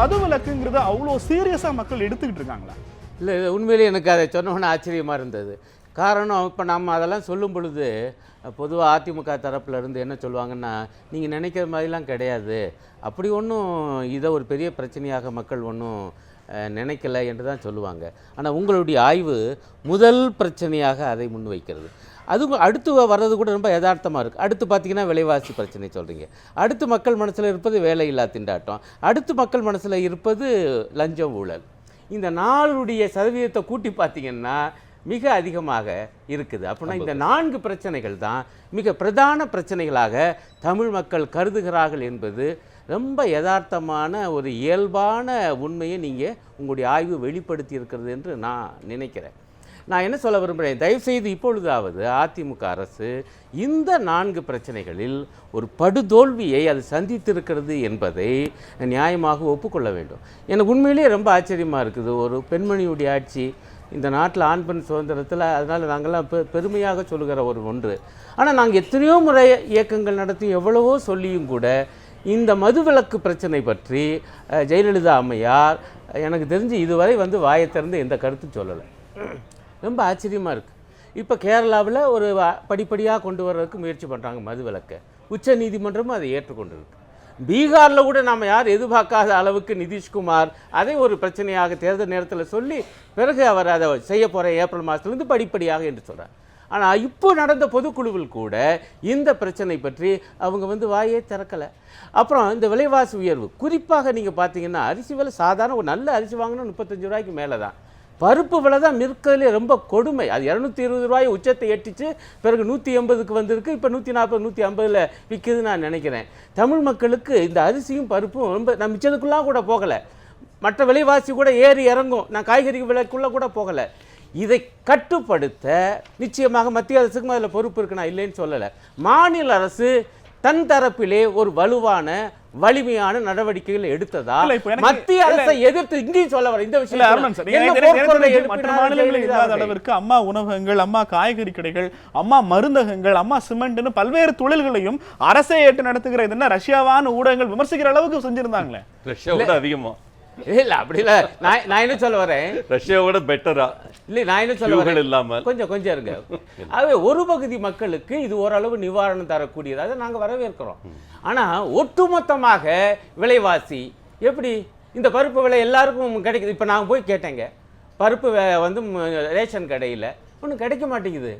மது விலக்குங்கிறத அவ்வளோ சீரியஸாக மக்கள் எடுத்துக்கிட்டு இருக்காங்களா? இல்லை இது உண்மையிலேயே எனக்கு அதை சொன்னோன்னே ஆச்சரியமாக இருந்தது. காரணம் இப்போ நம்ம அதெல்லாம் சொல்லும் பொழுது பொதுவாக அதிமுக தரப்புல இருந்து என்ன சொல்லுவாங்கன்னா நீங்கள் நினைக்கிற மாதிரிலாம் கிடையாது. அப்படி ஒன்றும் இதை ஒரு பெரிய பிரச்சனையாக மக்கள் ஒன்றும் நினைக்கல என்று தான் சொல்லுவாங்க. ஆனால் உங்களுடைய ஆய்வு முதல் பிரச்சனையாக அதை முன்வைக்கிறது. அதுவும் அடுத்து வர்றது கூட ரொம்ப யதார்த்தமாக இருக்குது அடுத்து பார்த்தீங்கன்னா விலைவாசி பிரச்சனை சொல்கிறீங்க அடுத்து மக்கள் மனசில் இருப்பது வேலையில்லா திண்டாட்டம். அடுத்து மக்கள் மனசில் இருப்பது லஞ்சம் ஊழல். இந்த நாளுடைய சதவீதத்தை கூட்டி பார்த்தீங்கன்னா மிக அதிகமாக இருக்குது. அப்படின்னா இந்த நான்கு பிரச்சனைகள் தான் மிக பிரதான பிரச்சனைகளாக தமிழ் மக்கள் கருதுகிறார்கள் என்பது ரொம்ப யதார்த்தமான ஒரு இயல்பான உண்மையை நீங்கள் உங்களுடைய ஆய்வு வெளிப்படுத்தி இருக்கிறது என்று நான் நினைக்கிறேன். நான் என்ன சொல்ல விரும்புகிறேன் தயவுசெய்து இப்பொழுதாவது அதிமுக அரசு இந்த நான்கு பிரச்சனைகளில் ஒரு படுதோல்வியை அது சந்தித்திருக்கிறது என்பதை நியாயமாக ஒப்புக்கொள்ள வேண்டும். எனக்கு உண்மையிலேயே ரொம்ப ஆச்சரியமாக இருக்குது. ஒரு பெண்மணியுடைய ஆட்சி இந்த நாட்டில் ஆண் பெண் சுதந்திரத்தில் அதனால் நாங்கள்லாம் பெ பெருமையாக சொல்லுகிற ஒரு ஒன்று. ஆனால் நாங்கள் எத்தனையோ முறை இயக்கங்கள் நடத்தி எவ்வளவோ சொல்லியும் கூட இந்த மதுவிலக்கு பிரச்சனை பற்றி ஜெயலலிதா அம்மையார் எனக்கு தெரிஞ்சு இதுவரை வந்து வாயை திறந்து எந்த கருத்தும் சொல்லலை. ரொம்ப ஆச்சரியமாக இருக்குது இப்போ கேரளாவில் ஒரு படிப்படியாக கொண்டு வர்றதுக்கு முயற்சி பண்ணுறாங்க மதுவிலக்கை உச்ச நீதிமன்றமும் அதை ஏற்றுக்கொண்டிருக்கு. பீகாரில் கூட நாம் யார் எதிர்பார்க்காத அளவுக்கு நிதிஷ்குமார் அதை ஒரு பிரச்சனையாக தேர்தல் நேரத்தில் சொல்லி பிறகு அவர் அதை செய்ய போகிற ஏப்ரல் மாதத்துலேருந்து படிப்படியாக என்று சொல்கிறார் ஆனால் இப்போ நடந்த பொதுக்குழுவில் கூட இந்த பிரச்சனை பற்றி அவங்க வந்து வாயே திறக்கலை. அப்புறம் இந்த விலைவாசி உயர்வு குறிப்பாக நீங்கள் பார்த்தீங்கன்னா அரிசி விலை சாதாரண ஒரு நல்ல அரிசி வாங்கினா முப்பத்தஞ்சு ரூபாய்க்கு மேலே தான் பருப்பு விலை தான் மிற்கிறதுலே ரொம்ப கொடுமை. அது இரநூத்தி இருபது ரூபாய் உச்சத்தை எட்டிச்சு பிறகு நூற்றி எண்பதுக்கு வந்திருக்கு இப்போ நூற்றி நாற்பது நூற்றி ஐம்பதில் விற்கிதுன்னு நான் நினைக்கிறேன். தமிழ் மக்களுக்கு இந்த அரிசியும் பருப்பும் ரொம்ப நான் மிச்சதுக்குலாம் கூட போகலை. மற்ற விலைவாசி கூட ஏறி இறங்கும். நான் காய்கறி விலைக்குள்ளே கூட போகலை. இதை கட்டுப்படுத்த நிச்சயமாக மத்திய அரசுக்கும் அதில் பொறுப்பு இருக்கு நான் இல்லைன்னு சொல்லலை. மாநில அரசு தன் தரப்பிலே ஒரு வலுவான வலிமையான நடவடிக்கைகள் எடுத்ததா மத்திய அரசை எதிர்த்து இங்கேயும் சொல்ல வர இந்த விஷயம் மற்ற மாநிலங்களில் இல்லாத? அளவிற்கு அம்மா உணவகங்கள் அம்மா காய்கறி கடைகள் அம்மா மருந்தகங்கள் அம்மா சிமெண்ட்னு பல்வேறு தொழில்களையும் அரசே ஏற்று நடத்துகிற இது என்ன ரஷ்யாவான ஊடகங்கள் விமர்சிக்கிற அளவுக்கு செஞ்சிருந்தாங்களே? ரஷ்யாவோட அதிகமா. இல்ல அப்படி இல்ல நான் நான் என்ன சொல்ல வரேன். ரஷ்யாவோட பெட்டரா இல்ல நான் என்ன சொல்ல வரேன். இல்லாமல். கொஞ்சம் கொஞ்சம் இருங்க. ஆகவே ஒரு பகுதி மக்களுக்கு இது ஓரளவு நிவாரணம் தரக்கூடியது. அதை நாங்க வரவேற்கிறோம். ஆனா ஒட்டுமொத்தமாக விலைவாசி எப்படி? இந்த பருப்பு விலை எல்லாருக்கும் கிடைக்குது. இப்போ நான் போய் கேட்டேங்க. பருப்பு வந்து ரேஷன் கடையில். ஒன்றும் கிடைக்க மாட்டேங்குது.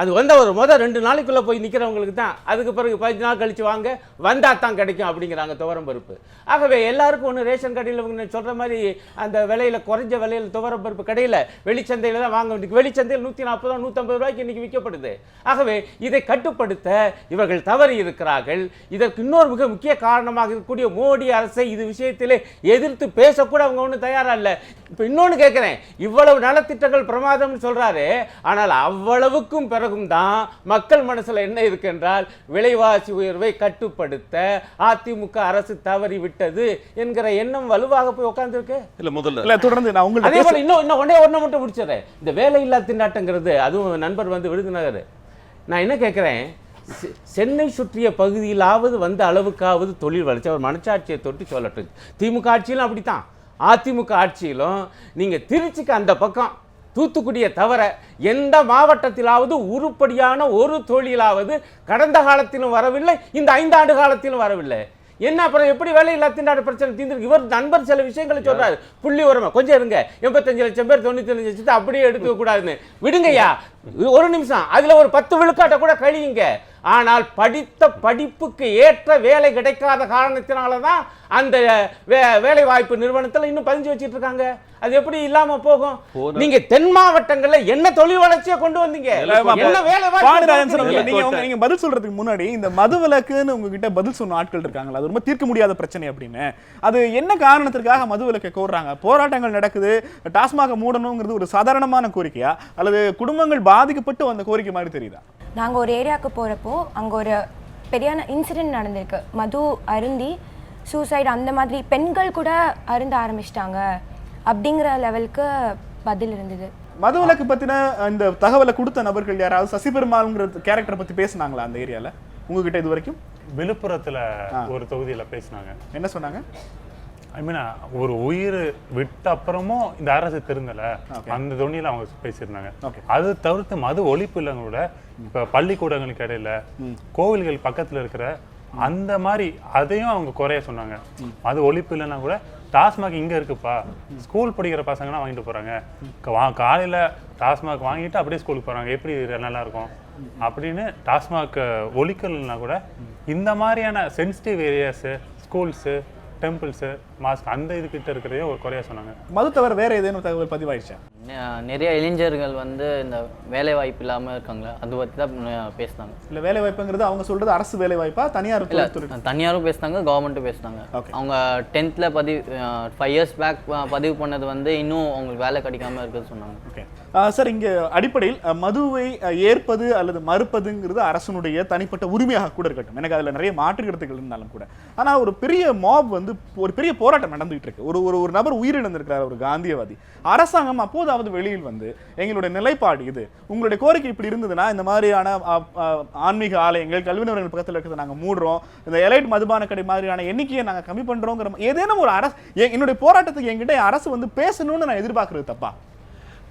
அது வந்த ஒரு மொதல் ரெண்டு நாளைக்குள்ளே போய் நிற்கிறவங்களுக்கு தான் அதுக்கு பிறகு பதினஞ்சு நாள் கழிச்சு வாங்க வந்தால் தான் கிடைக்கும் அப்படிங்கிறாங்க துவரம் பருப்பு. ஆகவே எல்லாருக்கும் ஒன்று ரேஷன் கடையில் இவங்க சொல்கிற மாதிரி அந்த விலையில் குறைஞ்ச விலையில் துவரம் பருப்பு கடையில் வெளிச்சந்தையில் தான் வாங்க வேண்டிய வெளிச்சந்தையில் நூற்றி நாற்பது ரூபா நூற்றம்பது ரூபாய்க்கு இன்றைக்கி விற்கப்படுது. ஆகவே இதை கட்டுப்படுத்த இவர்கள் தவறி இருக்கிறார்கள். இதற்கு இன்னொரு மிக முக்கிய காரணமாக இருக்கக்கூடிய மோடி அரசை இது விஷயத்திலே எதிர்த்து பேசக்கூட அவங்க ஒன்றும் தயாராக இல்லை. இப்போ இன்னொன்று கேட்குறேன் இவ்வளவு நலத்திட்டங்கள் பிரமாதம்னு சொல்றாரு ஆனால் அவ்வளவுக்கும் பிறகும் தான் மக்கள் மனசுல என்ன இருக்கு என்றால் விலைவாசி உயர்வை கட்டுப்படுத்த அதிமுக அரசு தவறி விட்டது என்கிற எண்ணம் வலுவாக போய் உட்கார்ந்துருக்கு இல்ல முதல்ல. இல்ல தொடர்ந்து நான் அதே உங்கள்ட்ட போல இன்னும் இன்னும் ஒன்றே ஒன்றை மட்டும் முடிச்சிடுறேன். இந்த வேலையில்லா திண்டாட்டங்கிறது அதுவும் நண்பர் வந்து விருதுநகர். நான் என்ன கேட்குறேன் சென்னை சுற்றிய பகுதியிலாவது வந்த அளவுக்காவது தொழில் வளர்ச்சி. அவர் மனச்சாட்சியை தொட்டு சொல்லட்டும். திமுக ஆட்சியிலும் அப்படித்தான். அதிமுக ஆட்சியிலும் நீங்க திருச்சிக்கு அந்த பக்கம் தூத்துக்குடியை தவிர எந்த மாவட்டத்திலாவது உருப்படியான ஒரு தொழிலாவது கடந்த காலத்திலும் வரவில்லை இந்த ஐந்தாண்டு காலத்திலும் வரவில்லை. என்ன அப்புறம் எப்படி வேலையில்லா திண்டாட்ட பிரச்சனை தீர்ந்து இவர் நண்பர் சில விஷயங்களை சொல்றாரு. புள்ளி உரமா கொஞ்சம் இருங்க. எண்பத்தஞ்சு லட்சம் பேர் தொண்ணூத்தி அஞ்சு லட்சத்தை அப்படியே எடுத்துக்க கூடாதுன்னு. விடுங்கய்யா. ஒரு நிமிஷம். அதுல ஒரு பத்து விழுக்காட்டை கூட கழியுங்க. ஆனால் படித்த படிப்புக்கு ஏற்ற வேலை கிடைக்காத காரணத்தினால தான் அந்த வே வேலை வாய்ப்பு நிறுவனத்தில் இன்னும் பதிஞ்சு வச்சிட்டு இருக்காங்க அது எப்படி இல்லாம போகும்? நீங்க தென் மாவட்டங்கள்ல என்ன தொழில் வளர்ச்சியை கொண்டு வந்தீங்க? என்ன வேலை? நீங்க நீங்க பதில் சொல்றதுக்கு முன்னாடி இந்த மது விலக்குன்னு உங்ககிட்ட பதில் சொன்ன ஆட்கள் இருக்காங்களா? அது ரொம்ப தீர்க்க முடியாத பிரச்சனை அப்படின்னு. அது என்ன காரணத்திற்காக மது விலக்கை கோர்றாங்க? போராட்டங்கள் நடக்குது. டாஸ்மாக மூடணுங்கிறது ஒரு சாதாரணமான கோரிக்கையா? அல்லது குடும்பங்கள் பாதிக்கப்பட்டு வந்த கோரிக்கை மாதிரி தெரியுதா? நாங்கள் ஒரு ஏரியாவுக்கு போகிறப்போ அங்கே ஒரு பெரியான இன்சிடென்ட் நடந்திருக்கு. மது அருந்தி சூசைடு அந்த மாதிரி பெண்கள் கூட அருந்த ஆரம்பிச்சிட்டாங்க அப்படிங்கிற லெவலுக்கு பதில் இருந்தது. மது விலக்கு பத்தின இந்த தகவலை கொடுத்த நபர்கள் யாராவது சசிபெருமாள்ங்கிற கேரக்டரை பத்தி பேசுனாங்களா அந்த ஏரியால? உங்ககிட்ட இது வரைக்கும் விழுப்புரத்துல ஒரு தொகுதியில பேசினாங்க. என்ன சொன்னாங்க? ஐ மீன் ஒரு உயிர் விட்ட அப்புறமும் இந்த அரசு திருந்தல அந்த தொனியில அவங்க பேசியிருந்தாங்க. அது தவிர்த்து மது ஒழிப்பு இல்லைங்க கூட இப்ப பள்ளிக்கூடங்களுக்கு இடையில கோவில்கள் பக்கத்துல இருக்கிற அந்த மாதிரி அதையும் அவங்க குறைய சொன்னாங்க. மது ஒழிப்பு இல்லைன்னா கூட டாஸ்மாக் இங்க இருக்குப்பா. ஸ்கூல் படிக்கிற பசங்கலாம் வாங்கிட்டு போறாங்க. க- வா- காலையில டாஸ்மாக் வாங்கிட்டு அப்படியே ஸ்கூலுக்கு போறாங்க. எப்படி இது நல்லா இருக்கும்? அப்படின்னு டாஸ்மாக் ஒழிக்கலைன்னா கூட இந்த மாதிரியான sensitive areas schools temples mosque அந்த இதுகிட்ட இருக்கிறதே ஒரு குறையா சொன்னாங்க. மது தவிர வேற ஏதேனும் தகவல் பதிவாயிடுச்சா? நெ- நிறைய இளைஞர்கள் வந்து இந்த வேலை வாய்ப்பு இல்லாமல் இருக்காங்களே? அது பற்றி தான் பேசுனாங்க. இல்ல வேலை வாய்ப்புங்கிறது அவங்க சொல்றது அரசு வேலை வாய்ப்பா தனியார் இல்லை தனியாரும் பேசுனாங்க கவர்மெண்ட்டும் பேசுனாங்க. அவங்க டென்த்தில் பதிவு ஃபைவ் இயர்ஸ் பேக் பதிவு பண்ணது வந்து இன்னும் அவங்களுக்கு வேலை கிடைக்காம இருக்குன்னு சொன்னாங்க. ஓகே சார் இங்கே அடிப்படையில் மதுவை ஏற்பது அல்லது மறுப்பதுங்கிறது அரசனுடைய தனிப்பட்ட உரிமையாக கூட இருக்கட்டும். எனக்கு அதில் நிறைய மாற்று கருத்துக்கள் இருந்தாலும் கூட. ஆனால் ஒரு பெரிய மாப் வந்து ஒரு பெரிய போராட்டம் நடந்துகிட்டு இருக்கு. ஒரு ஒரு ஒரு நபர் உயிரிழந்திருக்கிறார் ஒரு காந்தியவாதி. அரசாங்கம் அப்போதாவது வெளியில் வந்து எங்களுடைய நிலைப்பாடு இது. உங்களுடைய கோரிக்கை இப்படி இருந்ததுன்னா இந்த மாதிரியான ஆன்மீக ஆலயங்கள் கல்வி நிறுவனங்கள் பக்கத்தில் இருக்கிறத நாங்கள் மூடுறோம். இந்த எலைட் மதுபான கடை மாதிரியான எண்ணிக்கையை நாங்கள் கம்மி பண்ணுறோங்கிற ஏதேனும் ஒரு அரசு என்னுடைய போராட்டத்துக்கு என்கிட்ட அரசு வந்து பேசணும்னு நான் எதிர்பார்க்கறது தப்பா?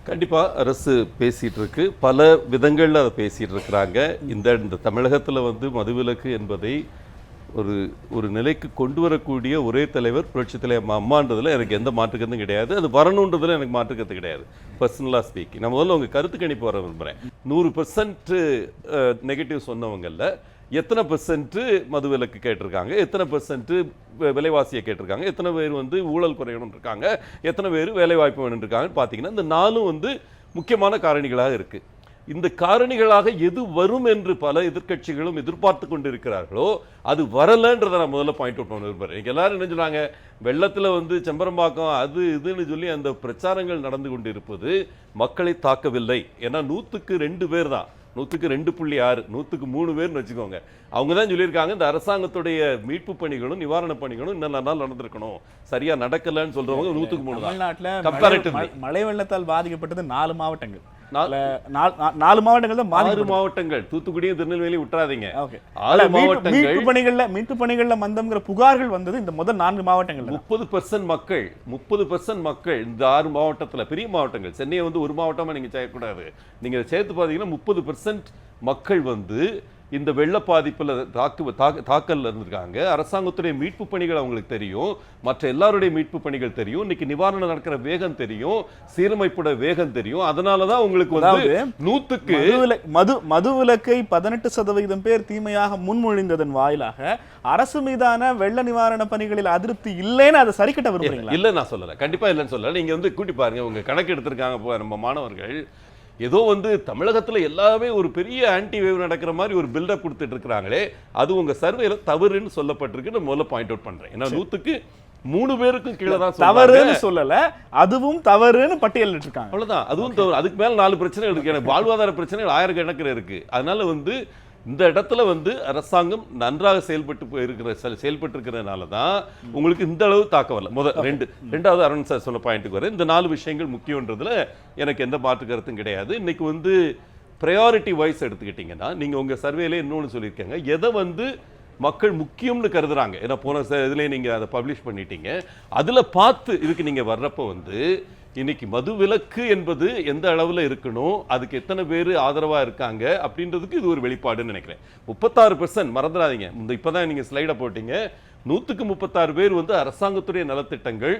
கண்டிப்பாக அரசு பேசிகிட்டு இருக்கு. பல விதங்களில் அதை பேசிகிட்டு இருக்கிறாங்க. இந்த இந்த தமிழகத்தில் வந்து மதுவிலக்கு என்பதை ஒரு ஒரு நிலைக்கு கொண்டு வரக்கூடிய ஒரே தலைவர் புரட்சி தலைவர் அம்மான்றதில் எனக்கு எந்த மாற்றுக்கருத்தும் கிடையாது. அது வரணுன்றதில் எனக்கு மாற்றுக்கருத்து கிடையாது. பர்சனலாக ஸ்பீக்கிங் நான் முதல்ல உங்கள் கருத்து கணிப்பு வர விரும்புகிறேன் நூறு பெர்சன்ட் நெகட்டிவ் சொன்னவங்களில் எத்தனை பெர்சன்ட்டு மது விலக்கு கேட்டிருக்காங்க? எத்தனை பெர்சன்ட்டு விலைவாசியை கேட்டிருக்காங்க? எத்தனை பேர் வந்து ஊழல் குறையணும் இருக்காங்க? எத்தனை பேர் வேலைவாய்ப்பு வேணுன்றிருக்காங்கன்னு இருக்காங்கன்னு பார்த்தீங்கன்னா இந்த நாலும் வந்து முக்கியமான காரணிகளாக இருக்குது இந்த காரணிகளாக எது வரும் என்று பல எதிர்க்கட்சிகளும் எதிர்பார்த்து கொண்டிருக்கிறார்களோ அது வரலன்றதை நான் முதல்ல பாயிண்ட் அவுட் பண்ண விரும்புகிறேன் இங்க எல்லாரும் என்ன சொன்னாங்க வெள்ளத்தில் வந்து செம்பரம்பாக்கம் அது இதுன்னு சொல்லி அந்த பிரச்சாரங்கள் நடந்து கொண்டிருப்பது மக்களை தாக்கவில்லை. ஏன்னா நூற்றுக்கு ரெண்டு பேர் தான். நூற்றுக்கு ரெண்டு புள்ளி ஆறு நூற்றுக்கு மூணு பேர்னு வச்சுக்கோங்க. அவங்க தான் சொல்லியிருக்காங்க இந்த அரசாங்கத்துடைய மீட்பு பணிகளும் நிவாரண பணிகளும் இன்னும் நாள் நடந்திருக்கணும். சரியா நடக்கலன்னு சொல்றவங்க நூற்றுக்கு மூணு தான். தமிழ்நாட்டுல Comparatively. மழை- வெள்ளத்தால் பாதிக்கப்பட்டது நாலு மாவட்டங்கள். நாலு- மாவட்டங்கள் தான் ஆறு மாவட்டங்கள். தூத்துக்குடியும் திருநெல்வேலி விட்டுறாதீங்க. ஆறு மாவட்டங்கள். மீட்பு பணிகள்ல மீட்பு பணிகள்ல மந்தம்ங்கிற புகார்கள் வந்தது இந்த முதல் நான்கு மாவட்டங்கள்ல முப்பது பர்சன்ட் மக்கள் முப்பது பர்சன்ட் மக்கள் இந்த ஆறு மாவட்டத்துல பெரிய மாவட்டங்கள். சென்னையை வந்து ஒரு மாவட்டமா நீங்க செய்யக்கூடாது நீங்க சேர்த்து பார்த்தீங்கன்னா முப்பது பர்சன்ட் மக்கள் வந்து இந்த வெள்ள பாதிப்புல தாக்கு தாக்க- தாக்கல்ல இருந்திருக்காங்க. அரசாங்கத்துடைய மீட்பு பணிகள் அவங்களுக்கு தெரியும். மற்ற எல்லாருடைய மீட்பு பணிகள் தெரியும். இன்னைக்கு நிவாரணம் நடக்கிற வேகம் தெரியும். சீரமைப்போட வேகம் தெரியும். அதனால தான் உங்களுக்கு வந்து நூத்துக்கு மதுவில- மது மதுவிலக்கை பதினெட்டு சதவிகிதம் பேர் தீமையாக முன்மொழிந்ததன் வாயிலாக அரசு மீதான வெள்ள நிவாரண பணிகளில் அதிருப்தி இல்லைன்னு அதை சரி கட்ட விரும்புறீங்களா இல்ல நான் சொல்லல. கண்டிப்பா இல்லைன்னு சொல்லல. நீங்க வந்து கூட்டி பாருங்க. உங்க கணக்கு எடுத்திருக்காங்க நம்ம மாணவர்கள். ஏதோ வந்து தமிழகத்துல எல்லாமே ஒரு பெரிய ஆன்டி வேவ் நடக்கிற மாதிரி ஒரு பில்டப் கொடுத்துட்டு இருக்காங்களே அது உங்க சர்வேல தவறுன்னு சொல்லப்பட்டிருக்கு. நான் முதல்ல பாயிண்ட் அவுட் பண்றேன். ஏன்னா நூத்துக்கு மூணு பேருக்கும் கீழே தான். தவறுன்னு சொல்லல அதுவும் தவறுன்னு பட்டியலிட்டு இருக்காங்க அவ்வளவுதான். அதுவும் தவறு. அதுக்கு மேல நாலு பிரச்சனைகள் இருக்கு. எனக்கு வாழ்வாதார பிரச்சனைகள் ஆயிரக்கணக்கில் இருக்கு. அதனால வந்து இந்த இடத்துல வந்து அரசாங்கம் நன்றாக செயல்பட்டு இருக்கிற செயல்பட்டு இருக்கிறதுனால தான் உங்களுக்கு இந்த அளவு தாக்கம் வரல. முதல் ரெண்டு ரெண்டாவது அருண் சார் சொன்ன பாயிண்ட்டுக்கு வரேன். இந்த நாலு விஷயங்கள் முக்கியன்றதுல எனக்கு எந்த மாற்று கருத்தும் கிடையாது. இன்னைக்கு வந்து ப்ரையாரிட்டி வைஸ் எடுத்துக்கிட்டிங்கன்னா நீங்க உங்க சர்வேல இன்னொன்னு சொல்லியிருக்கீங்க. எதை வந்து மக்கள் முக்கியம்னு கருதுறாங்க? ஏன்னா போன இதுலயே நீங்க அதை பப்ளிஷ் பண்ணிட்டீங்க. அதுல பார்த்து இதுக்கு நீங்க வர்றப்போ வந்து இன்னைக்கு மது விலக்கு என்பது எந்த அளவுல இருக்கணும்? அதுக்கு எத்தனை பேர் ஆதரவா இருக்காங்க? அப்படின்றதுக்கு இது ஒரு வெளிப்பாடுன்னு நினைக்கிறேன். முப்பத்தாறு பெர்சன்ட் மறந்துடாதீங்க. இந்த இப்பதான் நீங்க ஸ்லைடை போட்டீங்க. நூத்துக்கு முப்பத்தாறு பேர் வந்து அரசாங்கத்துடைய நலத்திட்டங்கள்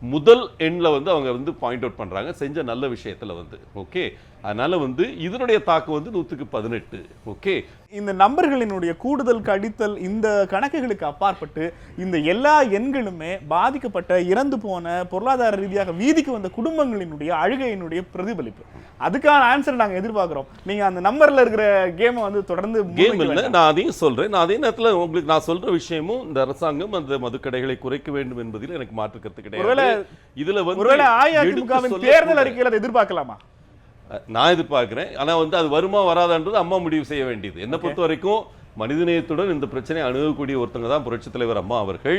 முதல் எண்ணில் வந்து அவங்க வந்து பாயிண்ட் அவுட் பண்றாங்க. செஞ்ச நல்ல விஷயத்துல வந்து. ஓகே அதனால வந்து இதனுடைய தாக்கம் வந்து நூற்றுக்கு பதினெட்டு. ஓகே இந்த நம்பர்களினுடைய கூடுதல் கழித்தல் இந்த கணக்குகளுக்கு அப்பாற்பட்டு இந்த எல்லா எண்களுமே பாதிக்கப்பட்ட இறந்து போன பொருளாதார ரீதியாக வீதிக்கு வந்த குடும்பங்களினுடைய அழுகையினுடைய பிரதிபலிப்பு. அதுக்கான ஆன்சர் நாங்க எதிர்பார்க்கிறோம். நீங்க அந்த நம்பர்ல இருக்கிற கேமை வந்து தொடர்ந்து கேம் இல்லை. நான் அதையும் சொல்றேன். நான் அதே நேரத்துல உங்களுக்கு நான் சொல்ற விஷயமும் இந்த அரசாங்கம் அந்த மதுக்கடைகளை குறைக்க வேண்டும் என்பதில் எனக்கு மாற்று கருத்து ஒருவேளை- கிடையாது இதுல வந்து ஒருவேளை அஇஅதிமுகவின் தேர்தல் அறிக்கையில் அதை எதிர்பார்க்கலாமா? நான் எதிர்பார்க்கிறேன். ஆனா வந்து அது வருமா வராதான்றது அம்மா முடிவு செய்ய வேண்டியது. என்னை பொறுத்த வரைக்கும் மனிதநேயத்துடன் இந்த பிரச்சனையை அணுகக்கூடிய ஒருத்தங்க தான் புரட்சித் தலைவர் அம்மா அவர்கள்.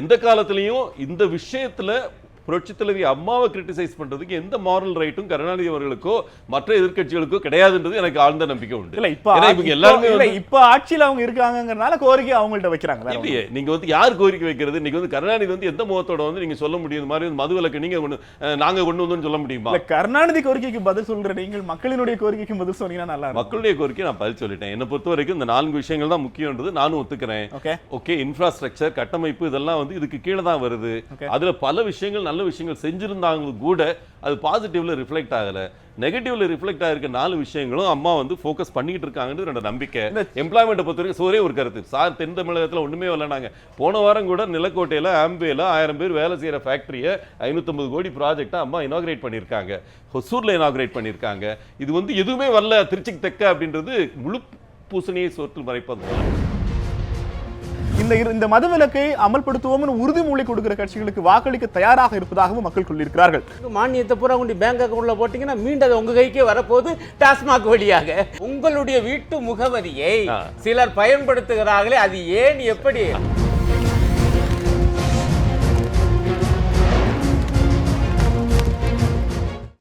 எந்த காலத்திலையும் இந்த விஷயத்துல புரட்சி தலைவி அம்மாவை கிரிட்டிசைஸ் பண்றதுக்கு எந்த மாரல் ரைட்டும் கருணாநிதி அவர்களுக்கோ மற்ற எதிர்க்கட்சிகளுக்கோ கிடையாதுன்றது எனக்கு ஆழ்ந்த நம்பிக்கை உண்டு. இல்ல இப்ப இவங்க எல்லாருமே வந்து- இப்ப ஆட்சியில அவங்க இருக்காங்கங்கறனால கோரிக்கை அவங்கள்ட்ட வைக்கிறாங்க இல்லையே நீங்க வந்து யார் கோரிக்கை வைக்கிறது? இன்னைக்கு வந்து கருணாநிதி வந்து எந்த முகத்தோட வந்து நீங்க சொல்ல முடியும்? மாதிரி வந்து மது விலக்கு நீங்க நாங்க கொண்டு வந்தோம்னு சொல்ல முடியுமா? கருணாநிதி கோரிக்கைக்கு பதில் சொல்ற நீங்கள் மக்களினுடைய கோரிக்கைக்கு பதில் சொன்னீங்கன்னா நல்லா மக்களுடைய கோரிக்கை நான் பதில் சொல்லிட்டேன். என்னை பொறுத்த வரைக்கும் இந்த நான்கு விஷயங்கள் தான் முக்கியன்றது நானும் ஒத்துக்கிறேன். ஓகே ஓகே இன்ஃப்ராஸ்ட்ரக்சர் கட்டமைப்பு இதெல்லாம் வந்து இதுக்கு கீழே தான் வருது. அதுல பல விஷயங்கள் நல்ல விஷயங்கள் செஞ்சிருந்தாங்க கூட அது பாசிட்டிவ்ல ரிஃப்ளெக்ட் ஆகல. நெகட்டிவ்ல ரிஃப்ளெக்ட் ஆகிருக்க நாலு விஷயங்களும் அம்மா வந்து ஃபோக்கஸ் பண்ணிட்டு இருக்காங்கன்னு என்னோட நம்பிக்கை. எம்ப்ளாய்மெண்ட்டை பொறுத்த வரைக்கும் ஒரே ஒரு கருத்து. சார் தென் தமிழகத்துல ஒண்ணுமே வரலனாங்க போன வாரம் கூட நிலக்கோட்டையில ஆம்பேல ஆயிரம் பேர் வேலை செய்யற ஃபேக்டரியை ஐநூத்தம்பது கோடி ப்ராஜெக்டை அம்மா இனாகிரேட் பண்ணியிருக்காங்க. ஹொசூர்ல இனாகிரேட் பண்ணியிருக்காங்க. இது வந்து எதுவுமே வரல. திருச்சிக்கு தெக்க அப்படின்றது முழு பூசணியை சோற்றில் மறைப்பது. இந்த இந்த மதுவிலக்கை அமல்படுத்துவோம்னு உறுதிமொழி கொடுக்கிற கட்சிகளுக்கு வாக்களிக்க தயாராக இருப்பதாகவும் மக்கள் சொல்லியிருக்கிறார்கள். மானியத்தை பூரா கொண்டு பேங்க் அக்கௌண்ட்ல போட்டீங்கன்னா மீண்டும் அது உங்க கைக்கே வரப்போகுது டாஸ்மாக் வழியாக. உங்களுடைய வீட்டு முகவரியை. சிலர் பயன்படுத்துகிறார்களே அது ஏன் எப்படி?